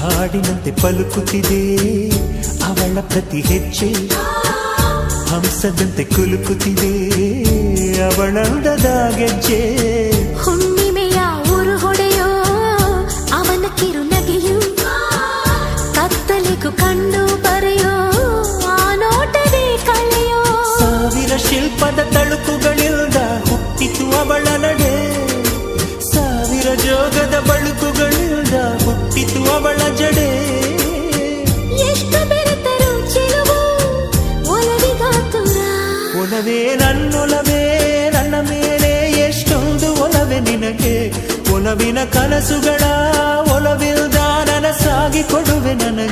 ಹಾಡಿನಂತೆ ಪಲುಕುತ್ತಿದೆ. ಅವಳ ಪ್ರತಿ ಹೆಜ್ಜೆ ಹಂಸದಂತೆ ಕುಲುಕುತ್ತಿದೆ. ಅವಳಂದದ ಗೆಜ್ಜೆ ಹುಣ್ಣಿಮೆಯ ಊರು ಹೊಡೆಯೋ ಅವನ ಕಿರುನಗೆಯು ಕತ್ತಲಿಗೂ ಕಂಡು ಬರೆಯೋ ಆ ನೋಟವೇ ಕಳೆಯೋ ಸಾವಿರ ಶಿಲ್ಪದ ತಳುಕುಗಳಿಂದ ಹುಟ್ಟಿತು ಅವಳ ನಡೆ. ಸಾವಿರ ಜೋಗದ ಅವಳ ಒಲವೇ ನನ್ನೊಲವೇ ನನ್ನ ಮೇಲೆ ಎಷ್ಟೊಂದು ಒಲವೆ ನಿನಗೆ ಒಲವಿನ ಕನಸುಗಳ ಒಲವಿಲ್ದ ನನಸಾಗಿ ಕೊಡುವೆ ನನಗೆ